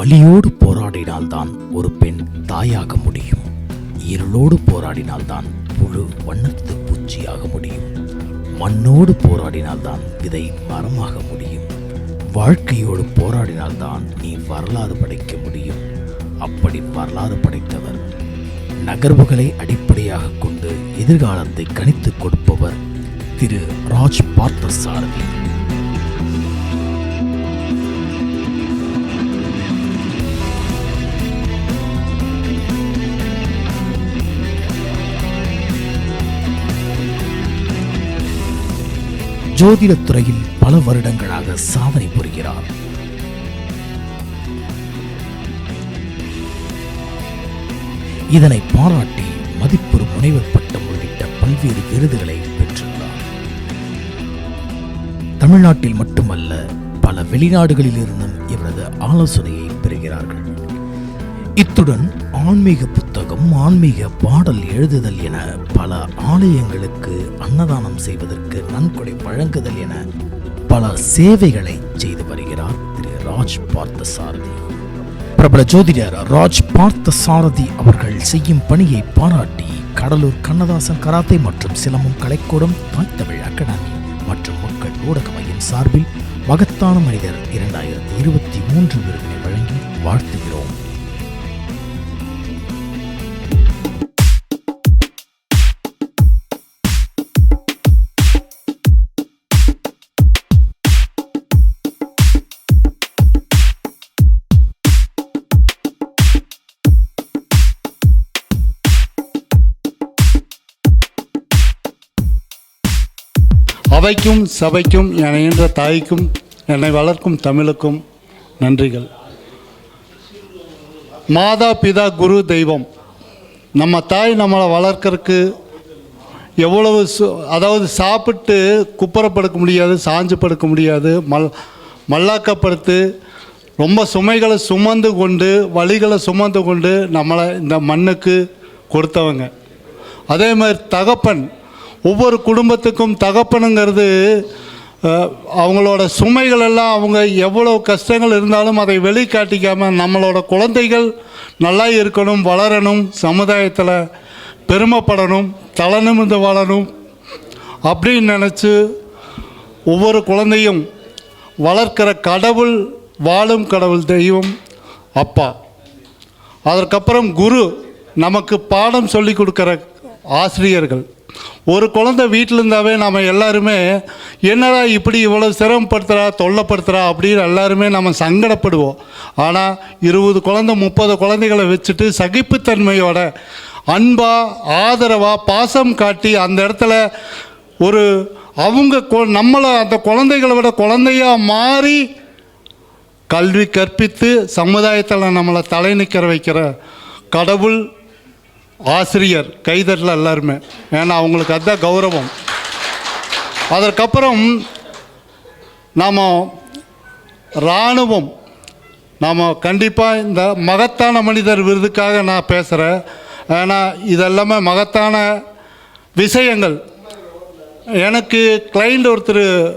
வலியோடு போராடினால்தான் ஒரு பெண் தாயாக முடியும். இருளோடு போராடினால்தான் புழு வண்ணத்து பூச்சியாக முடியும். மண்ணோடு போராடினால்தான் விதை மரமாக முடியும். வாழ்க்கையோடு போராடினால்தான் நீ வரலாறு படைக்க முடியும். அப்படி வரலாறு படைத்தவர் நகர்வுகளை அடிப்படையாக கொண்டு எதிர்காலத்தை கணித்துக் கொடுப்பவர் திரு ராஜ் பார்த்தசாரதி ஜோதிடத் துறையில் பல வருடங்களாக சாதனை புரிகிறார். இதனை பாராட்டி மதிப்புறு முனைவர் பட்டம் உள்ளிட்ட பல்வேறு விருதுகளை பெற்றுள்ளார். தமிழ்நாட்டில் மட்டுமல்ல பல வெளிநாடுகளில் இருந்தும் இவரது ஆலோசனையை பெறுகிறார்கள். இத்துடன் ஆன்மீக புத்தகம் ஆன்மீக பாடல் எழுதுதல் என பல ஆலயங்களுக்கு அன்னதானம் செய்வதற்கு நன்கொடை வழங்குதல் என பல சேவைகளை செய்து வருகிறார் திரு ராஜ் பார்த்தசாரதி. பிரபல ஜோதிடர் ராஜ் பார்த்தசாரதி அவர்கள் செய்யும் பணியை பாராட்டி கடலூர் கண்ணதாசன் கராத்தே மற்றும் சிலம்பம் கலைக்கூடம் தமிழ் அகாடமி மற்றும் மக்கள் ஊடக மையம் சார்பில் மகத்தான மனிதர் இரண்டாயிரத்தி இருபத்தி மூன்று விருதினை வழங்கி வாழ்த்துகிறோம். அவைக்கும் சபைக்கும் என தாய்க்கும் என்னை வளர்க்கும் தமிழுக்கும் நன்றிகள். மாதா பிதா குரு தெய்வம். நம்ம தாய் நம்மளை வளர்க்கறதுக்கு எவ்வளவு சு அதாவது சாப்பிட்டு குப்புற படுக்க முடியாது சாஞ்சு படுக்க முடியாது மல் மல்லாக்கப்படுத்து ரொம்ப சுமைகளை சுமந்து கொண்டு வழிகளை சுமந்து கொண்டு நம்மளை இந்த மண்ணுக்கு கொடுத்தவங்க. அதே மாதிரி தகப்பன் ஒவ்வொரு குடும்பத்துக்கும் தகப்பனுங்கிறது அவங்களோட சுமைகள் எல்லாம் அவங்க எவ்வளோ கஷ்டங்கள் இருந்தாலும் அதை வெளிக்காட்டிக்காமல் நம்மளோட குழந்தைகள் நல்லா இருக்கணும் வளரணும் சமுதாயத்தில் பெருமைப்படணும் தலநிமிர்ந்து வாழணும் அப்படின்னு நினச்சி ஒவ்வொரு குழந்தையும் வளர்க்கிற கடவுள் வாழும் கடவுள் தெய்வம் அப்பா. அதற்கப்புறம் குரு நமக்கு பாடம் சொல்லி கொடுக்குற ஆசிரியர்கள். ஒரு குழந்தை வீட்டில் இருந்தாவே நம்ம எல்லாருமே என்னடா இப்படி இவ்வளோ சிரமப்படுத்துகிறா தொல்லைப்படுத்துகிறா அப்படின்னு எல்லாருமே நம்ம சங்கடப்படுவோம். ஆனால் இருபது குழந்தை முப்பது குழந்தைகளை வச்சுட்டு சகிப்புத்தன்மையோட அன்பா ஆதரவாக பாசம் காட்டி அந்த இடத்துல ஒரு அவங்க கொ- நம்மளை அந்த குழந்தைகளை விட குழந்தையாக மாறி கல்வி கற்பித்து சமுதாயத்தில் நம்மளை தலை நிற்கிற வைக்கிற கடவுள் ஆசிரியர் கைதட்டல எல்லாருமே. ஏன்னா அவங்களுக்கு அதுதான் கௌரவம். அதற்கப்புறம் நாம் இராணுவம். நாம் கண்டிப்பாக இந்த மகத்தான மனிதர் விருதுக்காக நான் பேசுகிறேன் ஏன்னா இதெல்லாமே மகத்தான விஷயங்கள். எனக்கு கிளைண்ட் ஒருத்தர்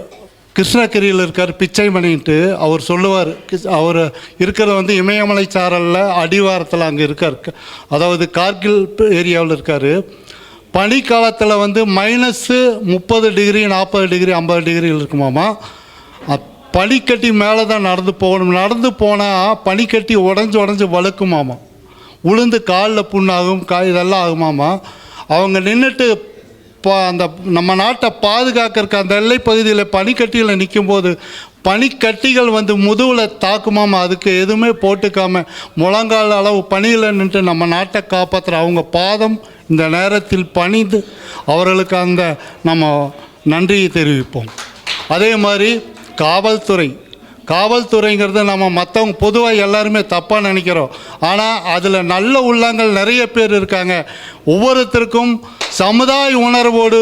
கிருஷ்ணகிரியில் இருக்கார் பிச்சைமணின்ட்டு. அவர் சொல்லுவார் கிஸ்- அவர் இருக்கிறது வந்து இமயமலை சாரலில் அடிவாரத்தில் அங்கே இருக்கார். அதாவது கார்கில் ஏரியாவில் இருக்கார். பனிக்காலத்தில் வந்து மைனஸ்ஸு முப்பது டிகிரி நாற்பது டிகிரி ஐம்பது டிகிரியில் இருக்குமாமா? பனிக்கட்டி மேலே தான் நடந்து போகணும். நடந்து போனால் பனிக்கட்டி உடஞ்சி உடஞ்சி வழுக்குமாமா. உளுந்து காலில் புண்ணாகும் கா இதெல்லாம் ஆகுமாமா? அவங்க நின்றுட்டு பா அந்த நம்ம நாட்டை பாதுகாக்கறக்கு அந்த எல்லை பகுதியில் பனிக்கட்டியில் நிற்கும்போது பனிக்கட்டிகள் வந்து முதுகில் தாக்குமாம். அதுக்கு எதுவுமே போட்டுக்காமல் முழங்கால் அளவு பனியில் நின்று நம்ம நாட்டை காப்பாற்றுற அவங்க பாதம் இந்த நேரத்தில் பணிந்து அவர்களுக்கு அந்த நம்ம நன்றியை தெரிவிப்போம். அதே மாதிரி காவல்துறை காவல்துறைங்கிறது நம்ம மற்றவங்க பொதுவாக எல்லாருமே தப்பாக நினைக்கிறோம். ஆனால் அதில் நல்ல உள்ளங்கள் நிறைய பேர் இருக்காங்க. ஒவ்வொருத்தருக்கும் சமுதாய உணர்வோடு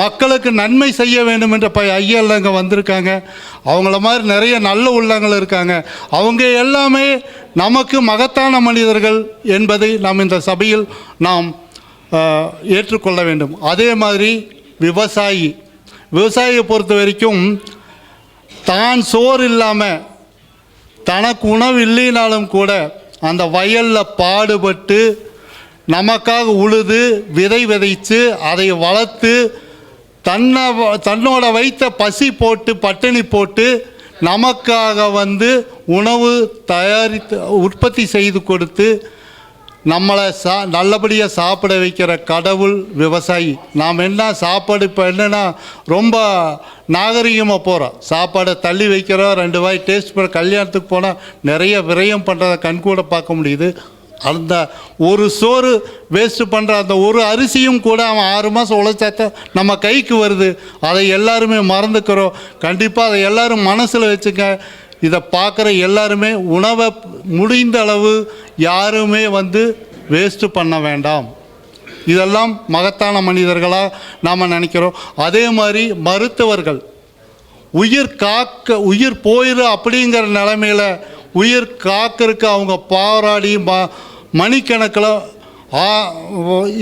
மக்களுக்கு நன்மை செய்ய வேண்டும் என்ற ப ஐயல் அங்கே வந்திருக்காங்க. அவங்கள மாதிரி நிறைய நல்ல உள்ளங்கள் இருக்காங்க. அவங்க எல்லாமே நமக்கு மகத்தான மனிதர்கள் என்பதை நாம் இந்த சபையில் நாம் ஏற்றுக்கொள்ள வேண்டும். அதே மாதிரி விவசாயி. விவசாயியை பொறுத்த வரைக்கும் தான் சோறு இல்லாமல் தனக்கு உணவு இல்லைனாலும் கூட அந்த வயலில் பாடுபட்டு நமக்காக உழுது விதை விதைச்சு அதை வளர்த்து தன்னை தன்னோட வைத்த பசி போட்டு பட்டினி போட்டு நமக்காக வந்து உணவு தயாரித்து உற்பத்தி செய்து கொடுத்து நம்மளை சா நல்லபடியாக சாப்பிட வைக்கிற கடவுள் விவசாயி. நாம் என்ன சாப்பாடு இப்போ என்னென்னா ரொம்ப நாகரிகமாக போகிறோம் சாப்பாடை தள்ளி வைக்கிறோம் ரெண்டு வாய் டேஸ்ட் பண்ண கல்யாணத்துக்கு போனால் நிறைய விரயம் பண்ணுறதை கண்கூட பார்க்க முடியுது. அந்த ஒரு சோறு வேஸ்ட்டு பண்ணுற அந்த ஒரு அரிசியும் கூட அவன் ஆறு மாதம் உழைச்சாத்தான் நம்ம கைக்கு வருது. அதை எல்லாருமே மறந்துக்கிறோம். கண்டிப்பாக அதை எல்லோரும் மனசில் வச்சுக்க இதை பார்க்குற எல்லாருமே உணவை முடிந்த அளவு யாருமே வந்து வேஸ்ட்டு பண்ண வேண்டாம். இதெல்லாம் மகத்தான மனிதர்களாக நாம் நினைக்கிறோம். அதே மாதிரி மருத்துவர்கள் உயிர் காக்க உயிர் போயிரு அப்படிங்கிற நிலமையில உயிர் காக்கிறதுக்கு அவங்க போராடி ம மணிக்கணக்கில் ஆ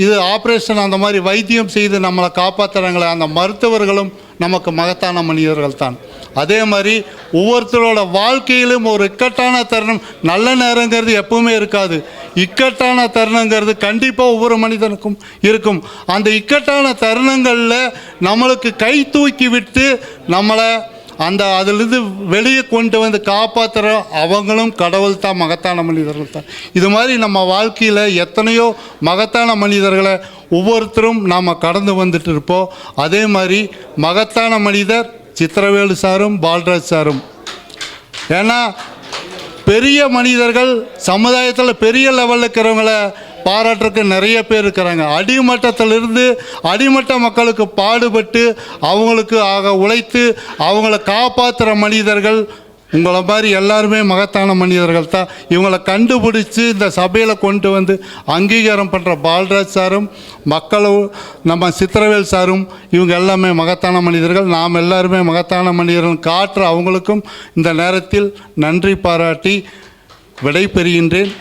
இது ஆப்ரேஷன் அந்த மாதிரி வைத்தியம் செய்து நம்மளை காப்பாற்றுறாங்களே அந்த மருத்துவர்களும் நமக்கு மகத்தான மனிதர்கள் தான் அதே மாதிரி ஒவ்வொருத்தரோட வாழ்க்கையிலும் ஒரு இக்கட்டான தருணம் நல்ல நேரங்கிறது எப்பவுமே இருக்காது. இக்கட்டான தருணங்கிறது கண்டிப்பாக ஒவ்வொரு மனிதனுக்கும் இருக்கும். அந்த இக்கட்டான தருணங்களில் நம்மளுக்கு கை தூக்கி விட்டு நம்மளை அந்த அதிலிருந்து வெளியே கொண்டு வந்து காப்பாற்றுற அவங்களும் கடவுள் தான் மகத்தான மனிதர்கள் தான். இது மாதிரி நம்ம வாழ்க்கையில் எத்தனையோ மகத்தான மனிதர்களை ஒவ்வொருத்தரும் நாம் கடந்து வந்துட்டு இருப்போம். அதே மாதிரி மகத்தான மனிதர் சித்திரவேலு சாரும் பால்ராஜ் சாரும். ஏன்னா பெரிய மனிதர்கள் சமுதாயத்தில் பெரிய லெவலில் இருக்கிறவங்கள பாராட்டுறதுக்கு நிறைய பேர் இருக்கிறாங்க. அடிமட்டத்திலிருந்து அடிமட்ட மக்களுக்கு பாடுபட்டு அவங்களுக்கு ஆக உழைத்து அவங்கள காப்பாற்றுற மனிதர்கள் உங்களை மாதிரி எல்லாருமே மகத்தான மனிதர்கள் தான் இவங்களை கண்டுபிடிச்சி இந்த சபையில் கொண்டு வந்து அங்கீகாரம் பண்ணுற பால்ராஜ் சாரும் மக்களும் நம்ம சித்திரவேல் சாரும் இவங்க எல்லாமே மகத்தான மனிதர்கள். நாம் எல்லாருமே மகத்தான மனிதர்கள். காற்று அவங்களுக்கும் இந்த நேரத்தில் நன்றி பாராட்டி விடை பெறுகின்றேன்